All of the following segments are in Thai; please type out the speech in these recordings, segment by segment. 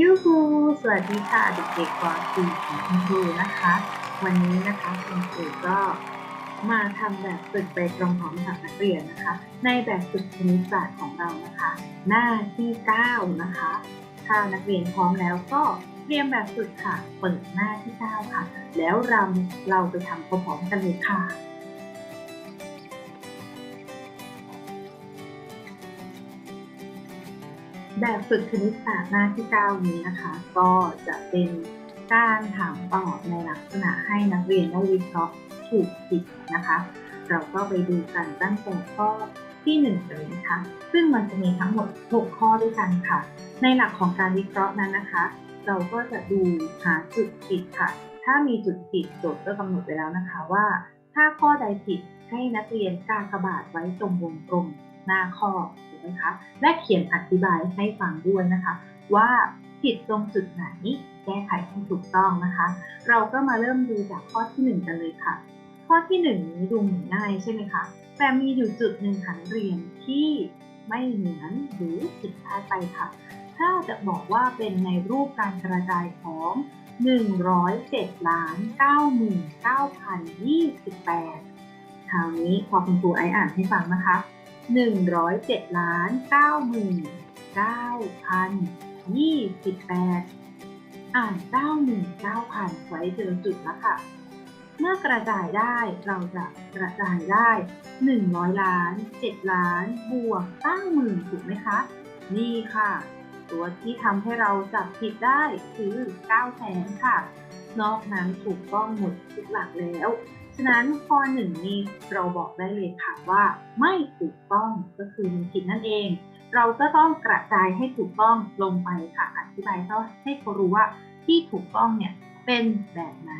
ยูฮูสวัสดีค่ะเด็กๆป .4 ของคุณครูนะคะ วันนี้นะคะคุณครูก็มาทำแบบฝึกไปตรงพร้อมกับนักเรียนนะคะ ในแบบฝึกคณิตศาสตร์ของเรานะคะ หน้าที่9นะคะถ้านักเรียนพร้อมแล้วก็เตรียมแบบฝึกค่ะ เปิดหน้าที่9ค่ะ แล้วเราเราไปทำพร้อมกันเลยค่ะ แบบฝึกคณิตศาสตร์หน้าที่ 9 นี้นะคะ ก็จะเป็นการถามตอบในลักษณะให้นักเรียนได้วิเคราะห์ถูกผิดนะคะ เราก็ไปดูกันตั้งแต่ข้อที่ 1 เลยนะคะ ซึ่งมันจะมีทั้งหมด 6 ข้อด้วยกันค่ะ ในหลักของการวิเคราะห์นั้นนะคะ เราก็จะดูหาจุดผิดค่ะ ถ้ามีจุดผิดโจทย์ก็กำหนดไว้แล้วนะคะว่า ถ้าข้อใดผิดให้นักเรียนกากบาทไว้ตรงวงกลม หน้าข้อถูกไหมคะและเขียนอธิบายให้ฟังด้วยนะคะ ว่าผิดตรงจุดไหนแก้ไขให้ถูกต้องนะคะ เราก็มาเริ่มดูจากข้อที่ 1 กันเลยค่ะ ข้อที่ 1 นี้ดูเหมือนง่ายใช่ไหมคะแต่มีอยู่จุดหนึ่งค่ะนักเรียนที่ไม่เหมือนหรือผิดพลาดไปค่ะ ถ้าจะบอกว่าเป็นในรูปการกระจายของ 107ล้าน99,028 คราวนี้พอคุณครูไออ่านให้ฟังนะคะ 107ล้าน99,028 อ่าน 99,000 ไว้เจอจุดแล้วค่ะ เมื่อกระจายได้เราจะกระจายได้ 100 ล้าน 7 ล้าน บวก90,000ถูกไหมคะ นี่ค่ะ ตัวที่ทำให้เราจับผิดได้คือ9แสนค่ะ นอกนั้นถูกต้องหมดทุกหลักแล้ว ฉะนั้นข้อหนึ่งนี้เราบอกได้เลยค่ะว่าไม่ถูกต้องก็คือมีผิดนั่นเอง เราก็ต้องกระจายให้ถูกต้องลงไปค่ะอธิบายเขาให้เขารู้ว่าที่ถูกต้องเนี่ยเป็นแบบไหน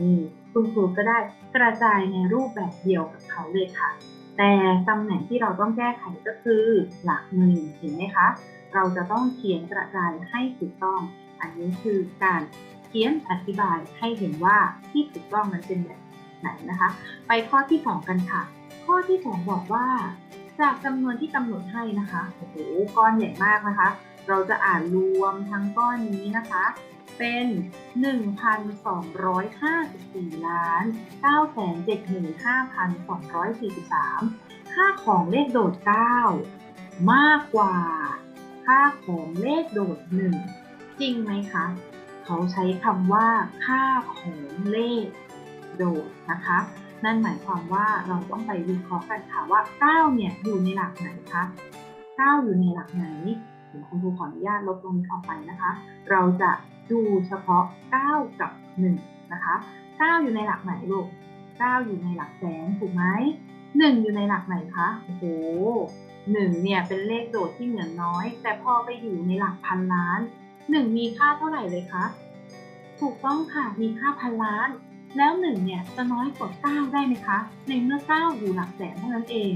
นี่คุณครูก็ได้กระจายในรูปแบบเดียวกับเขาเลยค่ะ แต่ตำแหน่งที่เราต้องแก้ไขก็คือหลักหนึ่งเห็นไหมคะ เราจะต้องเขียนกระจายให้ถูกต้อง อันนี้คือการเขียนอธิบายให้เห็นว่าที่ถูกต้องมันเป็นแบบ ไหนนะคะ ไปข้อที่ 2 กันค่ะ ข้อที่ 2 บอกว่า จากจำนวนที่กำหนดให้นะคะโอ้โหก้อนใหญ่มากนะคะ เราจะอ่านรวมทั้งก้อนนี้นะคะ เป็น 1,254ล้าน975,243 ค่าของเลขโดด 9 มากกว่า ค่าของเลขโดด 1 จริงไหมคะ เขาใช้คำว่าค่าของเลข โดดนะคะ นั่นหมายความว่าเราต้องไปวิเคราะห์กันค่ะว่า 9 เนี่ยอยู่ในหลักไหนคะ 9 อยู่ในหลักไหนเดี๋ยวคุณครูขออนุญาตลบตรงนี้ออกไปนะคะ เราจะดูเฉพาะ 9 กับ 1 นะคะ 9 อยู่ในหลักไหนลูก 9 อยู่ในหลักแสนถูกไหม1 อยู่ในหลักไหนคะ โอ้โห1เนี่ยเป็นเลขโดดที่เหมือนน้อย แต่พอไปอยู่ในหลักพันล้าน 1 มีค่าเท่าไหร่เลยคะ ถูกต้องค่ะ มีค่าพันล้าน แล้ว1เนี่ยจะน้อยกว่า 9 ได้ไหมคะ ในเมื่อ 9 อยู่หลักแสนเท่านั้นเอง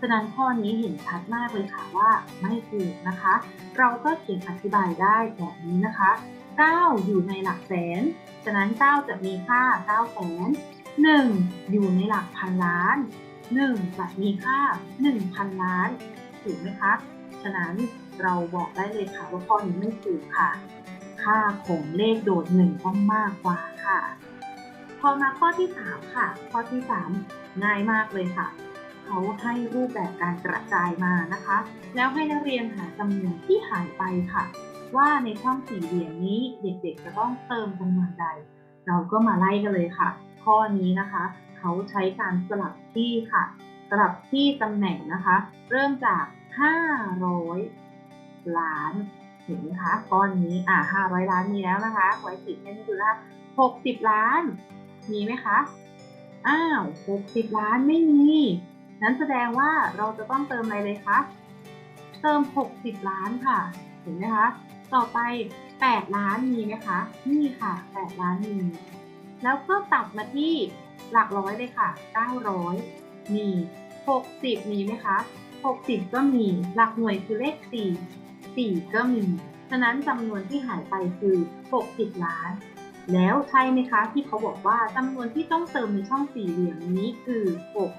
ฉะนั้นข้อนี้เห็นชัดมากเลยค่ะว่าไม่ถูกนะคะ เราก็เขียนอธิบายได้แบบนี้นะคะ 9 อยู่ในหลักแสน ฉะนั้น 9 จะมีค่า 9 แสน 1 อยู่ในหลักพันล้าน 1 จะมีค่า 1,000 ล้าน ถูกไหมคะ ฉะนั้นเราบอกได้เลยค่ะว่าข้อนี้ไม่ถูกค่ะ ค่าของเลขโดด1ต้องมากกว่าค่ะ พอมาข้อที่ 3 ค่ะ ข้อที่ 3 ง่ายมากเลยค่ะ เขาให้รูปแบบการกระจายมานะคะ แล้วให้นักเรียนหาจำนวนที่หายไปค่ะ ว่าในช่องสี่เหลี่ยมนี้เด็กๆ จะต้องเติมจำนวนใด เราก็มาไล่กันเลยค่ะ ข้อนี้นะคะ เขาใช้การสลับที่ค่ะ สลับที่ตำแหน่งนะคะ เริ่มจาก 500 ล้านเห็นไหมคะก้อนนี้อ่า500 ล้านมีแล้วนะคะไว้ติดให้ดูนะ60 ล้าน มีไหมคะ อ้าว60 ล้านไม่มี นั้นแสดงว่าเราจะต้องเติมอะไรเลยคะ เติม 60 ล้านค่ะ เห็นไหมคะ ต่อไป 8 ล้านมีไหมคะ นี่ค่ะ 8 ล้านมี แล้วก็ตัดมาที่หลักร้อยเลยค่ะ 900 มี 60 มีไหมคะ 60 ก็มี หลักหน่วยคือเลข 4 4 ก็มี ฉะนั้นจำนวนที่หายไปคือ 60 ล้าน แล้วใช่ไหมคะที่เขาบอกว่าจำนวนที่ต้องเติมในช่องสี่เหลี่ยมนี้คือ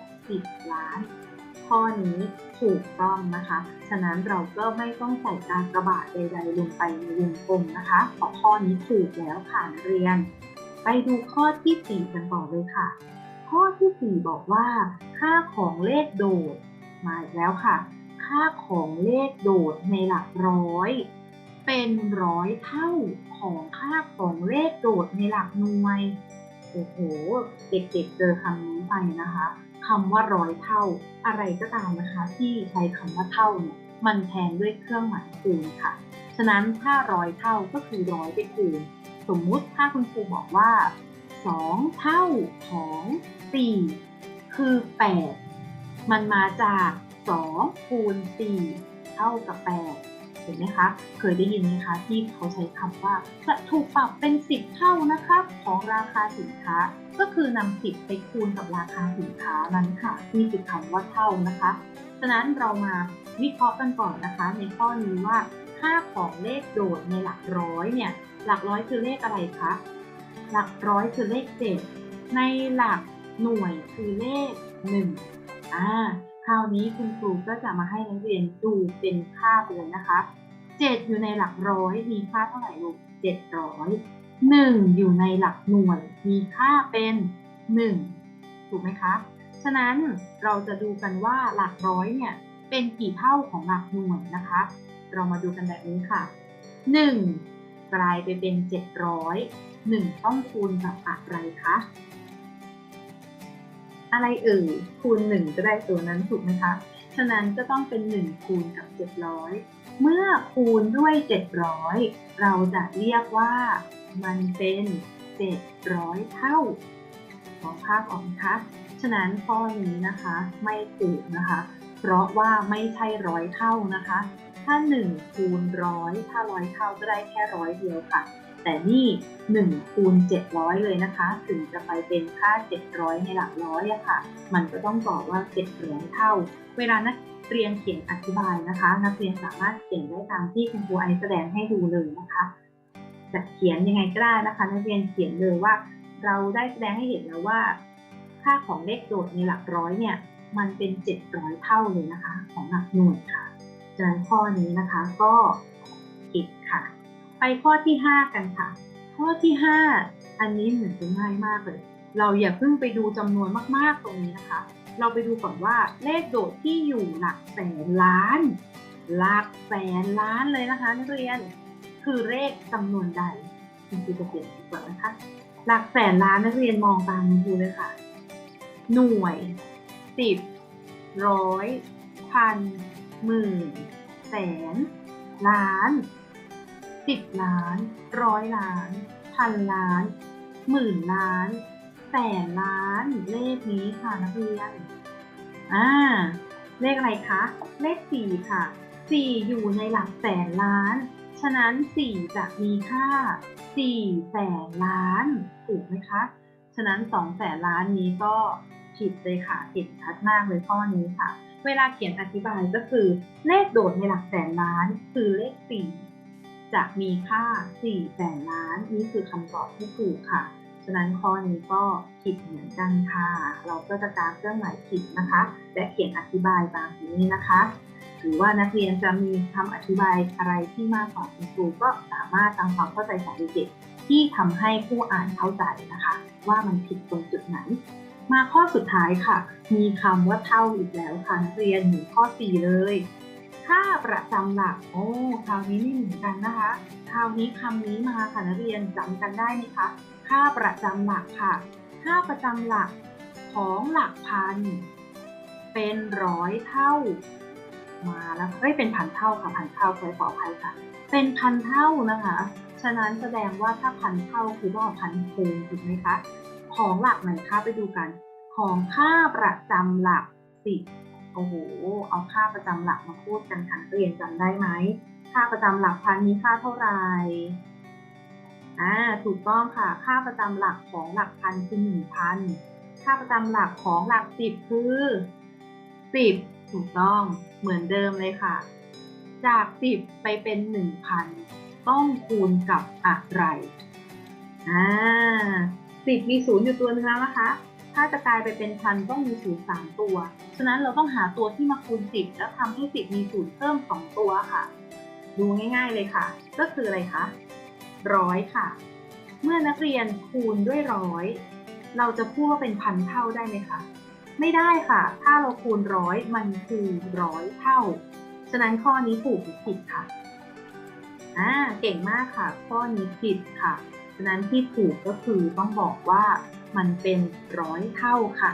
60 ล้าน ข้อนี้ถูกต้องนะคะ ฉะนั้นเราก็ไม่ต้องใส่การกระบาทใดๆลงไปในวงกลมนะคะเพราะข้อนี้ถูกแล้วค่ะนักเรียน ไปดูข้อที่ 4 กันต่อเลยค่ะ ข้อที่ 4 บอกว่า ค่าของเลขโดดมาอีกแล้วค่ะ ค่าของเลขโดดในหลักร้อย เป็นร้อยเท่าของค่าของเลขโดดในหลักหน่วย โอ้โห เด็กๆเจอคำนี้ไปนะคะคำว่าร้อยเท่า อะไรก็ตามนะคะ ที่ใช้คำว่าเท่าเนี่ยมันแทนด้วยเครื่องหมายคูณค่ะ ฉะนั้นถ้าร้อยเท่าก็คือร้อยไปคูณ สมมุติถ้าคุณครูบอกว่า 2 เท่าของ 4 คือ 8 มันมาจาก 2 คูณ 4 เท่ากับ 8 ห็นไหมคะ เคยได้ยินไหมคะที่เขาใช้คำว่าจะถูกปรับเป็น 10 เท่านะครับ ของราคาสินค้า ก็คือนำ10ไปคูณกับราคาสินค้านั้นค่ะนี่คือคำว่าเท่านะคะ ฉะนั้นเรามาวิเคราะห์กันก่อนนะคะ ในข้อนี้ว่าค่าของเลขโดดในหลักร้อยเนี่ยหลักร้อยคือเลขอะไรคะหลักร้อยคือเลขเจ็ดในหลักหน่วยคือเลขหนึ่งอ่าคราวนี้คุณครูก็จะมาให้นักเรียนดูเป็นค่าไปเลยนะคะ เจ็ดอยู่ในหลักร้อย มีค่าเท่าไหร่ลูกเจ็ดร้อยหนึ่งอยู่ในหลักหน่วย มีค่าเป็นหนึ่งถูกไหมคะ ฉะนั้นเราจะดูกันว่าหลักร้อยเนี่ยเป็นกี่เท่าของหลักหน่วยนะคะ เรามาดูกันแบบนี้ค่ะหนึ่งกลายไปเป็นเจ็ดร้อยหนึ่งต้องคูณกับอะไรคะ อะไรเอ่ยคูณหนึ่งก็ได้ตัวนั้นถูกไหมคะ ฉะนั้นก็ต้องเป็นหนึ่งคูณกับเจ็ดร้อย เมื่อคูณด้วยเจ็ดร้อยเราจะเรียกว่ามันเป็นเจ็ดร้อยเท่า ขอภาพออกนะคะฉะนั้นข้อนี้นะคะไม่ถูกนะคะ เพราะว่าไม่ใช่ร้อยเท่านะคะ ถ้า 1 คูณร้อยถ้าร้อยเท่าก็ได้แค่ร้อยเดียวค่ะ แต่นี่ 1 คูณ 700 เลยนะคะ ถึงจะไปเป็นค่า 700 ในหลักร้อยอะค่ะ มันก็ต้องบอกว่า 700 เท่า เวลานัก เรียนเขียนอธิบายนะคะ นักเรียนสามารถเขียนได้ตามที่คุณครูไอแสดงให้ดูเลยนะคะ จะเขียนยังไงก็ได้นะคะ นักเรียนเขียนเลยว่า เราได้แสดงให้เห็นแล้วว่า ค่าของเลขโดดในหลักร้อยเนี่ย มันเป็น700เท่าเลยนะคะ ของหลักหน่วยค่ะฉะนั้นข้อนี้นะคะก็ผิดค่ะ ไปข้อที่ 5 กันค่ะ ข้อที่ 5 อันนี้เหมือนจะง่ายมากเลย เราอย่าเพิ่งไปดูจำนวนมากๆตรงนี้นะคะ เราไปดูก่อนว่าเลขโดดที่อยู่หลักแสนล้าน หลักแสนล้านเลยนะคะนักเรียน คือเลขจำนวนใดคุณครูจะเปลี่ยนดีกว่านะคะ หลักแสนล้านนักเรียนมองตามคุณครูเลยค่ะ หน่วยสิบร้อยพันหมื่นแสน ล้านสิบล้าน ร้อยล้าน พันล้าน หมื่นล้าน แสนล้านเลขนี้ค่ะนักเรียน อ่า เลขอะไรคะ เลขสี่ค่ะสี่อยู่ในหลักแสนล้าน ฉะนั้นสี่จะมีค่าสี่แสนล้านถูกไหมคะ ฉะนั้นสองแสนล้านนี้ก็ผิดเลยค่ะผิดชัดมากเลยข้อนี้ค่ะ เวลาเขียนอธิบายก็คือ เลขโดดในหลักแสนล้าน คือเลขสี่จะมีค่าสี่แสนล้าน นี่คือคำตอบที่ถูกค่ะ ฉะนั้นข้อนี้ก็ผิดเหมือนกันค่ะ เราก็จะการเครื่องหมายผิดนะคะ และเขียนอธิบายตามนี้นะคะหรือว่านักเรียนจะมีคำอธิบายอะไรที่มากกว่าคุณครูก็สามารถตามความเข้าใจของเด็กๆที่ทำให้ผู้อ่านเข้าใจนะคะ ว่ามันผิดตรงจุดไหน มาข้อสุดท้ายค่ะ มีคำว่าเท่าอีกแล้วค่ะนักเรียนอยู่ข้อ 4 เลย ค่าประจำหลักโอ้คราวนี้ไม่เหมือนกันนะคะ คราวนี้คำนี้มาค่ะนักเรียนจำกันได้ไหมคะ ค่าประจำหลักค่ะ ค่าประจำหลักของหลักพัน เป็นร้อยเท่า มาแล้วเอ้ยเป็นพันเท่าค่ะพันเท่าใช้ขออภัยค่ะ เป็นพันเท่านะคะ ฉะนั้นแสดงว่าถ้าพันเท่าคือต้องเอาพันคูณถูกไหมคะของหลักไหนคะไปดูกัน ของค่าประจำหลักสิโอ้โห เอาค่าประจำหลักมาพูดกันค่ะนักเรียนจำได้ไหม ค่าประจำหลักพันมีค่าเท่าไหร่ อ่าถูกต้องค่ะ ค่าประจำหลักของหลักพันคือหนึ่งพันค่าประจำหลักของหลักสิบคือสิบถูกต้องเหมือนเดิมเลยค่ะ จากสิบไปเป็นหนึ่งพันต้องคูณกับอะไรอ่าสิบมีศูนย์อยู่ตัวนึงแล้วนะคะ ถ้าจะกลายไปเป็นพันต้องมีศูนย์สามตัว ฉะนั้นเราต้องหาตัวที่มาคูณ10แล้วทำให้10มีศูนย์เพิ่ม2ตัวค่ะ ดูง่าย ๆเลยค่ะ ก็คืออะไรคะ ร้อยค่ะ เมื่อนักเรียนคูณด้วยร้อยเราจะพูดว่าเป็นพันเท่าได้ไหมคะ ไม่ได้ค่ะ ถ้าเราคูณร้อยมันคือร้อยเท่า ฉะนั้นข้อนี้ถูกหรือผิดค่ะอ่าเก่งมากค่ะ ข้อนี้ผิดค่ะ ฉะนั้นที่ถูกก็คือต้องบอกว่ามันเป็นร้อยเท่าค่ะ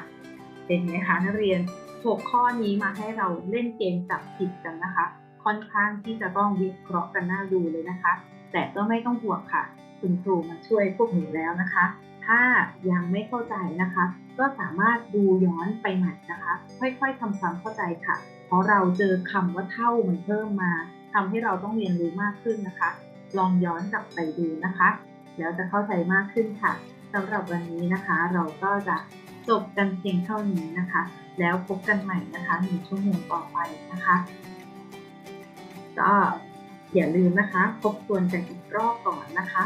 เป็นไหมคะนักเรียน 6 ข้อนี้มาให้เราเล่นเกมจับผิดกันนะคะ ค่อนข้างที่จะต้องวิเคราะห์กันหน่าดูเลยนะคะ แต่ก็ไม่ต้องห่วงค่ะ คุณครูมาช่วยพวกหนูแล้วนะคะ ถ้ายังไม่เข้าใจนะคะ ก็สามารถดูย้อนไปใหม่นะคะ ค่อยๆทำความเข้าใจค่ะ เพราะเราเจอคำว่าเท่ามันเพิ่มมาทำให้เราต้องเรียนรู้มากขึ้นนะคะ ลองย้อนกลับไปดูนะคะ แล้วจะเข้าใจมากขึ้นค่ะสำหรับวันนี้นะคะ เราก็จะจบกันเพียงเท่านี้นะคะ แล้วพบกันใหม่นะคะหนึ่งชั่วโมงต่อไปนะคะ ก็ อย่าลืมนะคะทบทวนกันอีกรอบก่อนนะคะ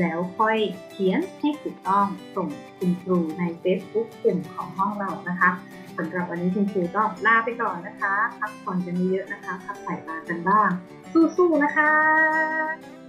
แล้วค่อยเขียนให้ถูกต้องส่งคุณครูใน Facebook กลุ่มของห้องเรานะคะสำหรับวันนี้คุณครูต้องลาไปก่อนนะคะ พักผ่อนกันเยอะนะคะพักสายตากันบ้าง สู้ๆนะคะ